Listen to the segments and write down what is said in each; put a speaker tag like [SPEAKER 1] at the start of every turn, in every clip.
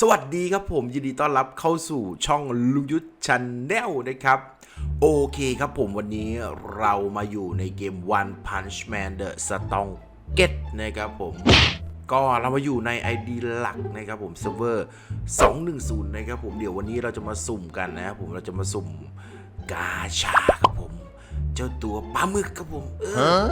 [SPEAKER 1] สวัสดีครับผม ยินดีต้อนรับเข้าสู่ช่องลุงยุทธชันแนลนะครับ โอเคครับผมวันนี้เรามาอยู่ในเกม One Punch Man The Strong Get นะครับผมก็เรามาอยู่ใน ID หลักนะครับผมเซิร์ฟเวอร์210 นะครับผมเดี๋ยววันนี้เราจะมาสุ่มกันนะครับผมเราจะมาสุ่มกาชาครับผม เจ้าตัวปลาหมึกครับผมเอ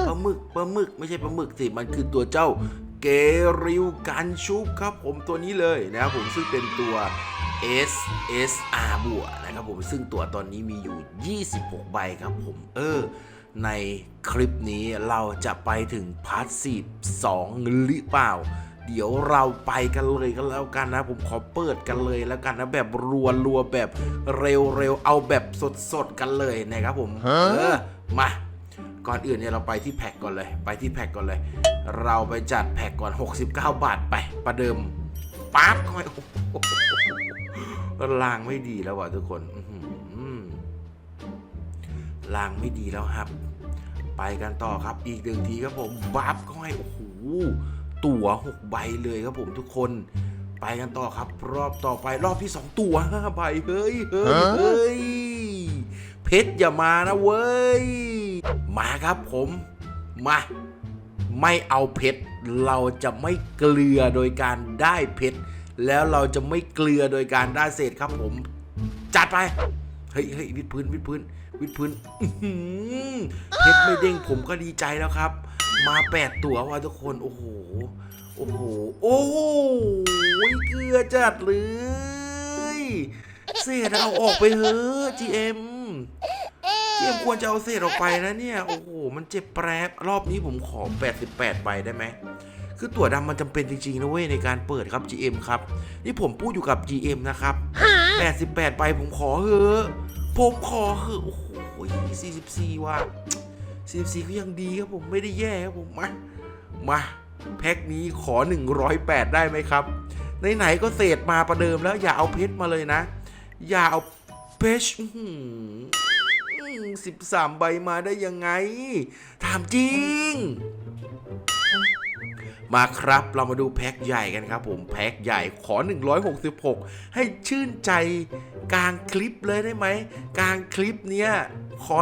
[SPEAKER 1] อปลาหมึกปลาหมึกไม่ใช่ปลาหมึกสิมันคือตัวเจ้า เกริวกันชุบครับผมตัวนี้เลยนะครับผมซึ่งเป็นตัว SSR บวกนะครับผมซึ่งตัวตอนนี้มีอยู่ 26 ใบครับผมเออ ในคลิปนี้เราจะไปถึงพาร์ทสี2หรือเปล่า เดี๋ยวเราไปกันเลยกันแล้วกันนะ ผมขอเปิดกันเลยแล้วกันนะ แบบรัวรัวๆแบบเร็วเร็วๆเอาแบบสดสดๆกันเลยนะครับผม เออ มา ก่อนอื่นเนี่ยเราไปที่แพ็กก่อนเลย ไปที่แพ็กก่อนเลย เราไปจัดแพ็กก่อน 69 บาทไปประเดิมปั๊บเข้าไปโอ้โหลางไม่ดีแล้วว่ะทุกคนลางไม่ดีแล้วครับ ไปกันต่อครับอีกหนึ่งทีครับผมบัฟก็ให้โอ้โหตั๋วหกใบเลยครับผมทุกคน ไปกันต่อครับ รอบต่อไปรอบที่สองตั๋วห้าใบเฮ้ยเฮ้ยเฮ้ยเพชรอย่ามานะเว้ย มาครับผม มา ไม่เอาเพชร เราจะไม่เกลือโดยการได้เพชร แล้วเราจะไม่เกลือโดยการได้เศษครับผม จัดไป เฮ้ยเฮ้ยวิดพื้นวิดพื้นวิดพื้นเพชรไม่เด้งผมก็ดีใจแล้วครับ มาแปดตัวว่ะทุกคน โอ้โห โอ้โห โอ้โหเกลือจัดเลย เศษเอาออกไปเถอะ GM เจี ยมควรจะเอาเศษออกไปนะเนี่ย โอ้โห มันเจ็บแปรบรอบนี้ผมขอ 88ใบได้ไหม คือตั๋วดำมันจำเป็นจริงๆนะเว้ยในการเปิดครับ GM ครับ นี่ผมพูดอยู่กับ GM นะครับ 88ใบผมขอเถอะผมขอเถอะโอ้โห44 ว่ะ44ก็ยังดีครับผมไม่ได้แย่ครับผมมามาแพ็คนี้ขอ 108 ได้ไหมครับไหนๆก็เศษมาประเดิมแล้วอย่าเอาเพชรมาเลยนะ อย่าเอาเพชร อื้อหือสิบสามใบมาได้ยังไง ถามจริง มาครับเรามาดูแพ็คใหญ่กันครับผมแพ็คใหญ่ขอ 166 ให้ชื่นใจกลางคลิปเลยได้ไหมกลางคลิปเนี้ยขอ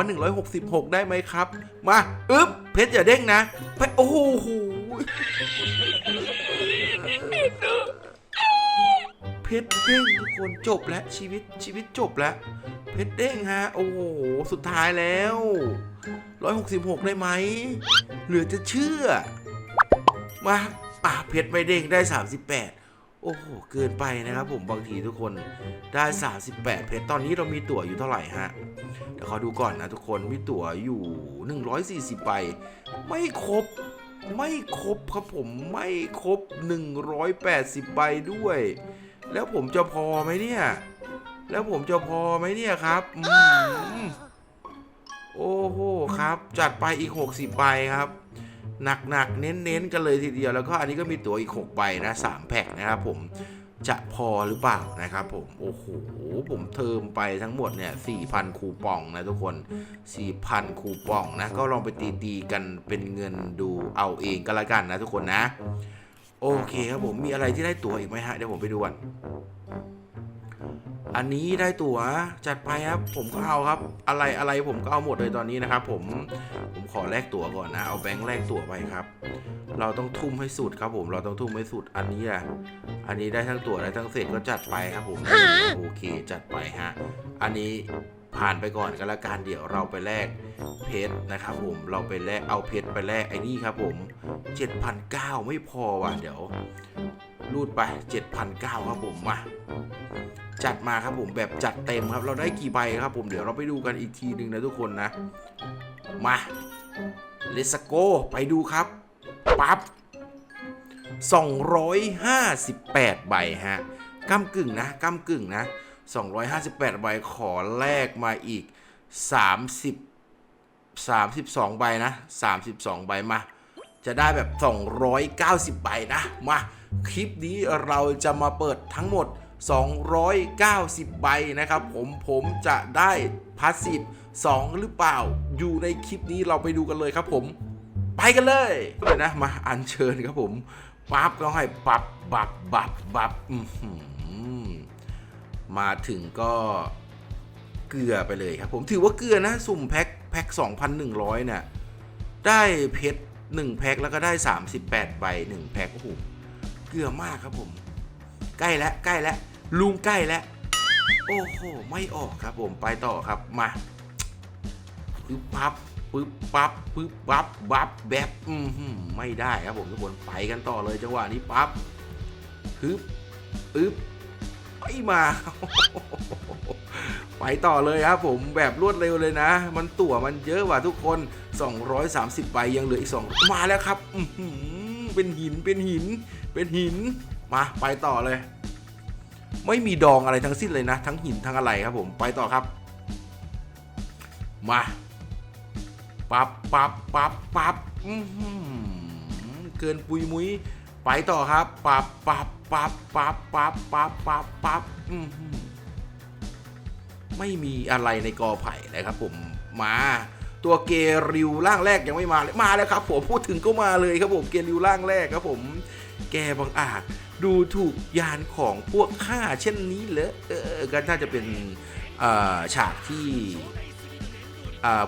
[SPEAKER 1] 166 ได้ไหมครับ มาอึ๊บเพชรอย่าเด้งนะเพชรโอ้โหเพชรเด้งทุกคนจบแล้วชีวิตชีวิตจบแล้ว เพชรเด้งฮะ โอ้โห สุดท้ายแล้ว 166 ได้ไหม เหลือจะเชื่อ มาอะเพชรไม่เด้งได้ 38 โอ้โห เกินไปนะครับผมบางทีทุกคนได้ 38 เพชรตอนนี้เรามีตั๋วอยู่เท่าไหร่ฮะเดี๋ยวขอดูก่อนนะทุกคนมีตั๋วอยู่ 140ใบไม่ครบไม่ครบครับผมไม่ครบ 180ใบด้วย แล้วผมจะพอไหมเนี่ย แล้วผมจะพอไหมเนี่ยครับอืมโอ้โหครับ จัดไปอีก 60ใบครับ หนักๆเน้นๆกันเลยทีเดียวแล้วก็อันนี้ก็มีตั๋วอีก6ใบนะ3แพ็คนะครับผมจะพอหรือเปล่านะครับผม โอ้โห ผมเทิมไปทั้งหมดเนี่ย4,000 คูปองนะทุกคน 4,000 คูปองนะ ก็ลองไปตีๆกันเป็นเงินดูเอาเองก็แล้วกันนะทุกคนนะ โอเคครับผม มีอะไรที่ได้ตั๋วอีกไหมฮะ เดี๋ยวผมไปดูก่อน อันนี้ได้ตั๋วจัดไปครับ ผมก็เอาครับ อะไรอะไรผมก็เอาหมดเลยตอนนี้นะครับผมผมขอแลกตั๋วก่อนนะ เอาแบงค์แลกตั๋วไปครับ เราต้องทุ่มให้สุดครับผมเราต้องทุ่มให้สุดอันนี้อะอันนี้ได้ทั้งตั๋วได้ทั้งเศษก็จัดไปครับผมโอเคจัดไปฮะอันนี้ ผ่านไปก่อนก็แล้วกันเดี๋ยวเราไปแลกเพชรนะครับผมเราไปแลกเอาเพชรไปแลกไอ้นี่ครับผม 7,900 ไม่พอว่ะเดี๋ยวรูดไป 7,900 ครับผมมาจัดมาครับผมแบบจัดเต็มครับ เราได้กี่ใบครับผมเดี๋ยวเราไปดูกันอีกทีหนึ่งนะทุกคนนะ มาเลสโกไปดูครับปั๊บ258 ใบฮะก้ากึ่งนะก้ากึ่งนะ 258 ใบขอแลกมาอีก 30 32 ใบนะ 32 ใบมา จะได้แบบ 290 ใบนะ มา คลิปนี้เราจะมาเปิดทั้งหมด 290 ใบนะครับ ผมผมจะได้พาสซีฟ2หรือเปล่า อยู่ในคลิปนี้เราไปดูกันเลยครับผม ไปกันเลยเลยนะ มาอัญเชิญครับผมปั๊บก็ให้ปับบับบับบับอื้อหือ มาถึงก็เกลือไปเลยครับ ผมถือว่าเกลือนะ สุ่มแพ็คแพ็ค2,100เนี่ยได้เพชร1แพ็คแล้วก็ได้ 38ใบ1แพ็คโอ้โหเกลือมากครับผม ใกล้แล้วใกล้แล้วลุงใกล้แล้วโอ้โหไม่ออกครับผมไปต่อครับมาปึ๊บปั๊บปึ๊บปั๊บปึ๊บปั๊บบับแบบอืมไม่ได้ครับผมทุกคนไปกันต่อเลยจังหวะนี้ปั๊บปึ๊บปึ๊บ ม่มา ไปต่อเลยครับผมแบบรวดเร็วเลยนะ มันตั๋วมันเยอะกว่าทุกคน 230ใบยังเหลืออีก 2 มาแล้วครับเป็นหินเป็นหิน เป็นหินมาไปต่อเลย ไม่มีดองอะไรทั้งสิ้นเลยนะ ทั้งหินทั้งอะไรครับผมไปต่อครับ มาปับปับปับปับอื้อหือเกินปุยมุ้ยไปต่อครับปับปับ ปับปั๊บปั๊บปั๊บปั๊บปั๊บอื้อหือไม่มีอะไรในกอไผ่เลยครับผมมาตัวเกริวร่างแรกยังไม่มาเลยมาแล้วครับผมพูดถึงก็มาเลยครับผมเกริวร่างแรกครับผม แกบังอาจดูถูกยานของพวกข้าเช่นนี้เหรอเออก็น่าจะเป็นฉากที่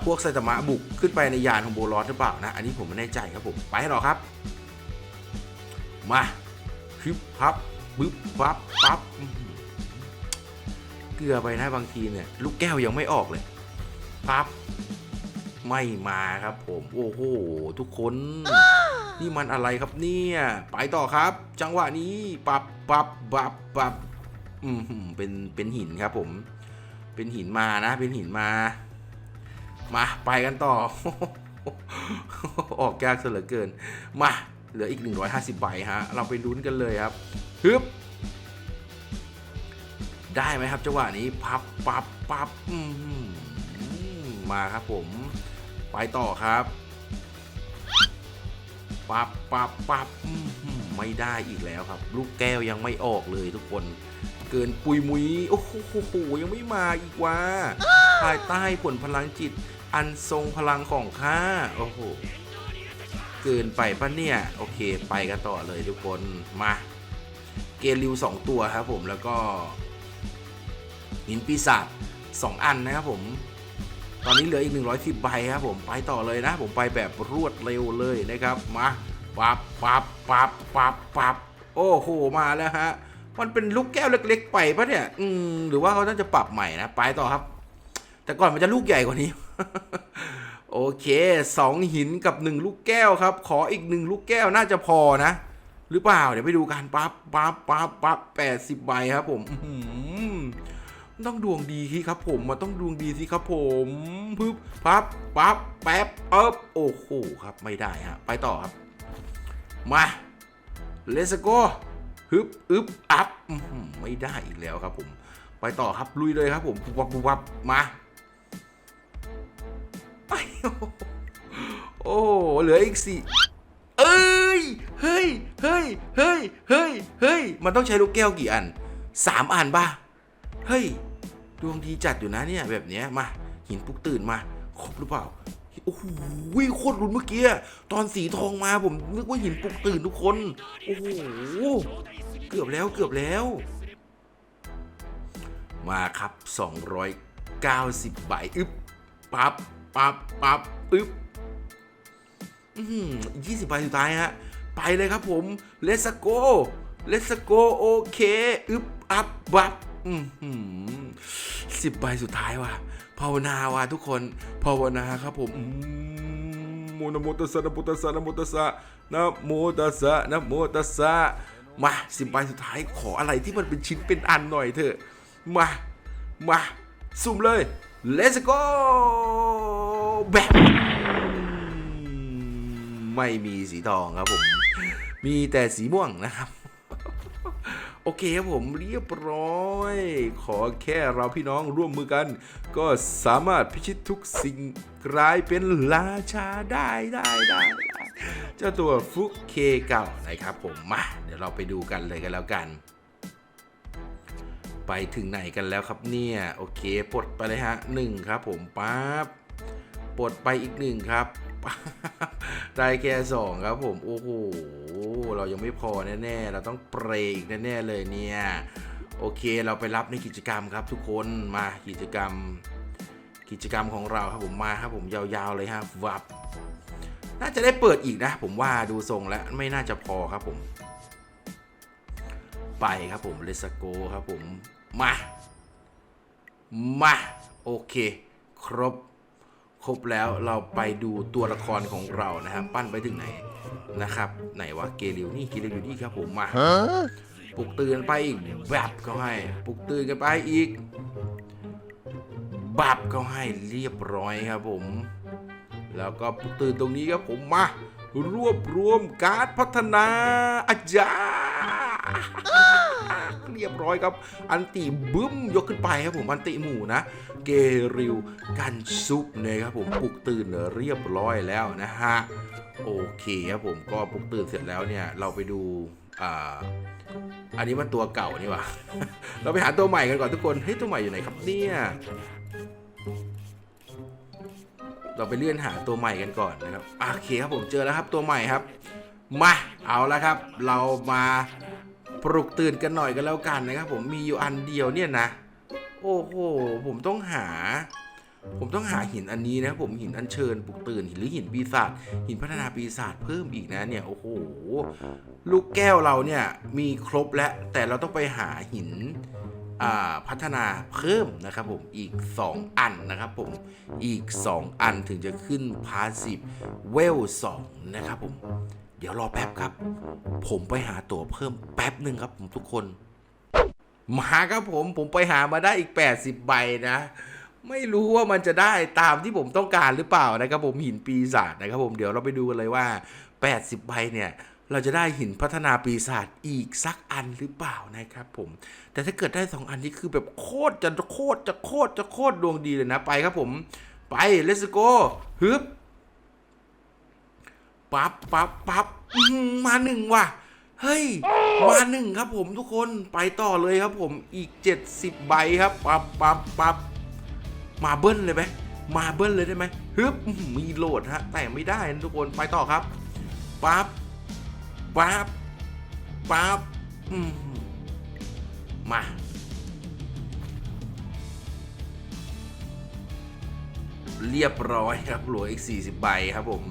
[SPEAKER 1] พวกไซตามะบุกขึ้นไปในยานของโบลอสหรือเปล่านะ อันนี้ผมไม่แน่ใจครับผม ไปหรอครับ มา ฮึบพับบึ๊บปั๊บปั๊บเกลือไปนะบางทีเนี่ยลูกแก้วยังไม่ออกเลยปั๊บไม่มาครับผม โอ้โห ทุกคน นี่มันอะไรครับเนี่ย ไปต่อครับ จังหวะนี้ปับปับปับปับอืมเป็นเป็นหินครับผม เป็นหินมานะ เป็นหินมา มาไปกันต่อ ออกยากซะเหลือเกิน มา เหลืออีก 150ใบฮะ เราไปลุ้นกันเลยครับฮึบได้ไหมครับจังหวะนี้พับปับปับอืมหืมมาครับผม ไปต่อครับปับปับปับอื้อหือไม่ได้อีกแล้วครับ ลูกแก้วยังไม่ออกเลยทุกคน เกินปุยมุยโอ้โหยังไม่มาอีกว่าภายใต้ผลพลังจิต อันทรงพลังของข้าโอ้โห เกินไปปะเนี่ย โอเค ไปกันต่อเลยทุกคน มา เกลิวสองตัวครับผมแล้วก็หินปีศาจสองอันนะครับผม ตอนนี้เหลืออีก 110 ใบครับผมไปต่อเลยนะ ผมไปแบบรวดเร็วเลยนะครับ มาปับปับปับปับปับโอ้โห มาแล้วฮะ มันเป็นลูกแก้วเล็ก ๆ ไปปะเนี่ย อืม หรือว่าเขาน่าจะปรับใหม่นะ ไปต่อครับ แต่ก่อนมันจะลูกใหญ่กว่านี้ โอเคสองหินกับหนึ่งลูกแก้วครับ ขออีกหนึ่งลูกแก้วน่าจะพอนะ หรือเปล่า เดี๋ยวไปดูกันปั๊บปั๊บปั๊บปั๊บแปดสิบใบครับผมต้องดวงดีสิครับผมมันต้องดวงดีสิครับผมปึ๊บปั๊บปั๊บแป๊บเอ๊บโอ้โหครับไม่ได้ฮะไปต่อครับ มาเลสโกฮึบอึบอัพไม่ได้อีกแล้วครับผม ไปต่อครับลุยเลยครับผมปุ๊บปั๊บปุ๊บมา โอ้เหลืออีกสี่เอ้ย เฮ้ย เฮ้ย เฮ้ย เฮ้ย เฮ้ย มันต้องใช้ลูกแก้วกี่อันสามอันป่ะ เฮ้ย ดวงดีจัดอยู่นะเนี่ยแบบเนี้ยมา หินปุกตื่นมา ครบหรือเปล่า โอ้โหโคตรลุ้นเมื่อกี้ ตอนสีทองมาผมนึกว่าหินปุกตื่นทุกคน โอ้โห เกือบแล้วเกือบแล้ว มาครับ 290 ใบ อึ๊บปั๊บ ปับปับอึ๊บอืมยี่สิบใบสุดท้ายฮะ ไปเลยครับผม let's go let's go โอเค อึ๊บ อัพ บับอืมสิบใบสุดท้ายว่ะ ภาวนาว่ะทุกคน ภาวนาครับผมอืมโมนโมตัสสะนะโมตัสสะนะโมตัสสะนะโมตัสสะนะโมตัสสะ มาสิบใบสุดท้ายขออะไรที่มันเป็นชิ้นเป็นอันหน่อยเถอะ มา มาสุ่มเลย let's go แบบไม่มีสีทองครับผม มีแต่สีม่วงนะครับ โอเคครับผมเรียบร้อย ขอแค่เราพี่น้องร่วมมือกัน ก็สามารถพิชิตทุกสิ่งกลายเป็นราชาได้ได้ได้ไดเจ้าตัวฟุกเคเก่านะครับผมมา เดี๋ยวเราไปดูกันเลยกันแล้วกัน ไปถึงไหนกันแล้วครับเนี่ย โอเคปลดไปเลยฮะหนึ่งครับผมปั๊บ ปลดไปอีกหนึ่งครับได้แค่สองครับผม โอ้โห เรายังไม่พอแน่ๆ เราต้องเปรย์อีกแน่ๆเลยเนี่ย โอเคเราไปรับในกิจกรรมครับทุกคนมากิจกรรม กิจกรรมของเราครับผมมาครับผมยาวๆเลยฮะวับ น่าจะได้เปิดอีกนะ ผมว่าดูทรงแล้วไม่น่าจะพอครับผม ไปครับผมเลสโกครับผม มา มา โอเค ครบ ครบแล้วเราไปดูตัวละครของเรานะครับ ปั้นไปถึงไหนนะครับ ไหนวะเกลิวนี่เกลิวอยู่นี่ครับผมมาปลุกตื่นไปอีกแบบเขาให้ปลุกตื่นกันไปอีกบับเขาให้เรียบร้อยครับผม แล้วก็ปลุกตื่นตรงนี้ครับผมมารวบรวมการดพัฒนาอาจารย์ เรียบร้อยครับ อันติบึ้มยกขึ้นไปครับผมอันติหมู่นะ เกริวกันซุปนะครับผมปลุกตื่นเรียบร้อยแล้วนะฮะโอเคครับผมก็ปลุกตื่นเสร็จแล้วเนี่ยเราไปดูอ่าอันนี้มันตัวเก่านี่หว่าเราไปหาตัวใหม่กันก่อนทุกคนเฮ้ยตัวใหม่อยู่ไหนครับเนี่ยเราไปเลื่อนหาตัวใหม่กันก่อนนะครับโอเคครับผมเจอแล้วครับตัวใหม่ครับ มาเอาและครับ เรามา ปลุกตื่นกันหน่อยกันแล้วกันนะครับผมมีอยู่อันเดียวเนี่ยนะ โอ้โหผมต้องหา ผมต้องหาหินอันนี้นะผมหินอัญเชิญปลุกตื่นหรือหินปีศาจหินพัฒนาปีศาจเพิ่มอีกนะเนี่ยโอ้โหลูกแก้วเราเนี่ยมีครบแล้วแต่เราต้องไปหาหินอ่าพัฒนาเพิ่มนะครับผมอีก 2 อันนะครับผมอีก 2 อันถึงจะขึ้นพาสซีฟเวล2นะครับผม เดี๋ยวรอแป๊บครับ ผมไปหาตั๋วเพิ่มแป๊บหนึ่งครับ ผมทุกคน มาครับผมผมไปหามาได้อีก 80 ใบนะ ไม่รู้ว่ามันจะได้ตามที่ผมต้องการหรือเปล่านะครับ ผมหินปีศาจนะครับ ผมเดี๋ยวเราไปดูกันเลยว่า 80 ใบเนี่ยเราจะได้หินพัฒนาปีศาจอีกสักอันหรือเปล่านะครับผม แต่ถ้าเกิดได้ 2 อันนี้คือแบบโคตรจะโคตรจะโคตรจะโคตรดวงดีเลยนะไปครับผม ไป let's go ฮึบ ปั๊บปั๊บปั๊บมาหนึ่งว่ะ เฮ้ย มาหนึ่งครับผมทุกคนไปต่อเลยครับผมอีก 70 ใบครับปั๊บปั๊บปั๊บมาเบิ้ลเลยไหมมาเบิ้ลเลยได้ไหมฮึบมีโหลดฮะ แต่ไม่ได้นะทุกคนไปต่อครับปั๊บปั๊บปั๊บมาเรียบร้อยครับหลืออีก 40 ใบครับผม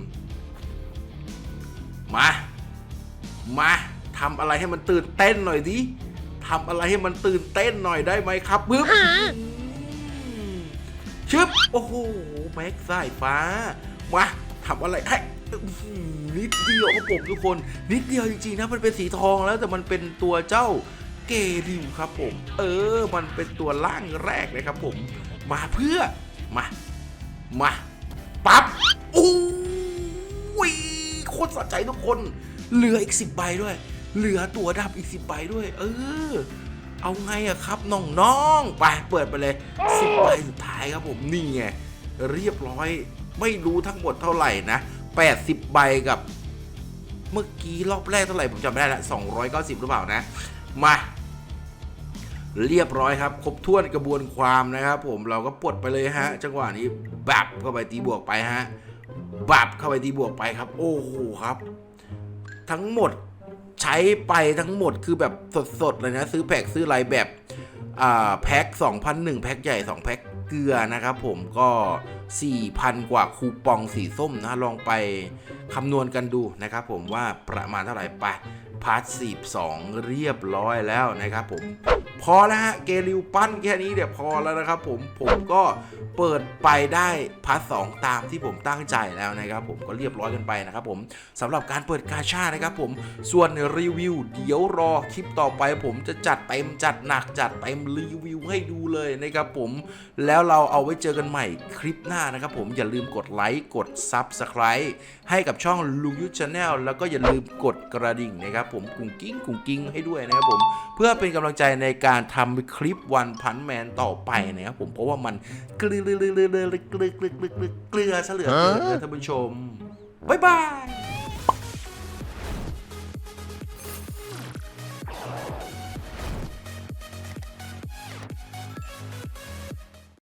[SPEAKER 1] มา มาทำอะไรให้มันตื่นเต้นหน่อยดิทำอะไรให้มันตื่นเต้นหน่อยได้ไหมครับปึ๊บชึบโอ้โหแม็กสายฟ้ามาทำอะไรให้อื้อหือนิดเดียวครับผมทุกคน นิดเดียวจริงๆนะมันเป็นสีทองแล้วแต่มันเป็นตัวเจ้าเกริวครับผม เออ มันเป็นตัวล่างแรกเลยครับผม มาเพื่อมา มาปั๊บอู้ยโค ตรสะใจทุกคน เหลืออีกสิบใบด้วย เหลือตัวดับอีกสิบใบด้วย เออ เอาไงอะครับน้องๆไปเปิดไปเลยสิบใบสุดท้ายครับผมนี่ไงเรียบร้อยไม่รู้ทั้งหมดเท่าไหร่นะแปดสิบใบกับ เมื่อกี้รอบแรกเท่าไหร่ผมจำไม่ได้ละ290 หรือเปล่านะ มา เรียบร้อยครับ ครบถ้วนกระบวนความนะครับผมเราก็ปลดไปเลยฮะ จังหวะนี้แบบเข้าไปตีบวกไปฮะ บับเข้าไปตีบวกไปครับ โอ้โหครับ ทั้งหมดใช้ไปทั้งหมดคือแบบสดๆเลยนะ ซื้อแพ็คซื้ออะไรแบบแพ็ค2,001แพ็คใหญ่ 2 แพ็คเกลือนะครับผมก็ 4,000 กว่าคูปองสีส้มนะ ลองไปคำนวณกันดูนะครับผมว่าประมาณเท่าไหร่ไป พาร์ทสีสองเรียบร้อยแล้วนะครับผม พอแล้วฮะ เกลิวปั้นแค่นี้เดี๋ยวพอแล้วนะครับผม ผมก็เปิดไปได้พาร์ทสองตามที่ผมตั้งใจแล้วนะครับผมก็เรียบร้อยกันไปนะครับผมสำหรับการเปิดกาชานะครับผม ส่วนรีวิวเดี๋ยวรอคลิปต่อไป ผมจะจัดเต็มจัดหนักจัดเต็มรีวิวให้ดูเลยนะครับผม แล้วเราเอาไว้เจอกันใหม่คลิปหน้านะครับผมอย่าลืมกดไลค์กด Subscribe ให้กับช่องลุงยุทธชาแนลแล้วก็อย่าลืมกดกระดิ่งนะครับผมกุ้งกิ้งกุ้งกิ้งให้ด้วยนะครับผมเพื่อเป็นกำลังใจในการทำคลิปวันพันแมนต่อไปนะครับผมเพราะว่ามันเกลือเกลือเกลือเกลือเกลือเกลือเกลือเกลือเกลือเฉลือเกลือท่านผู้ชมบ๊ายบาย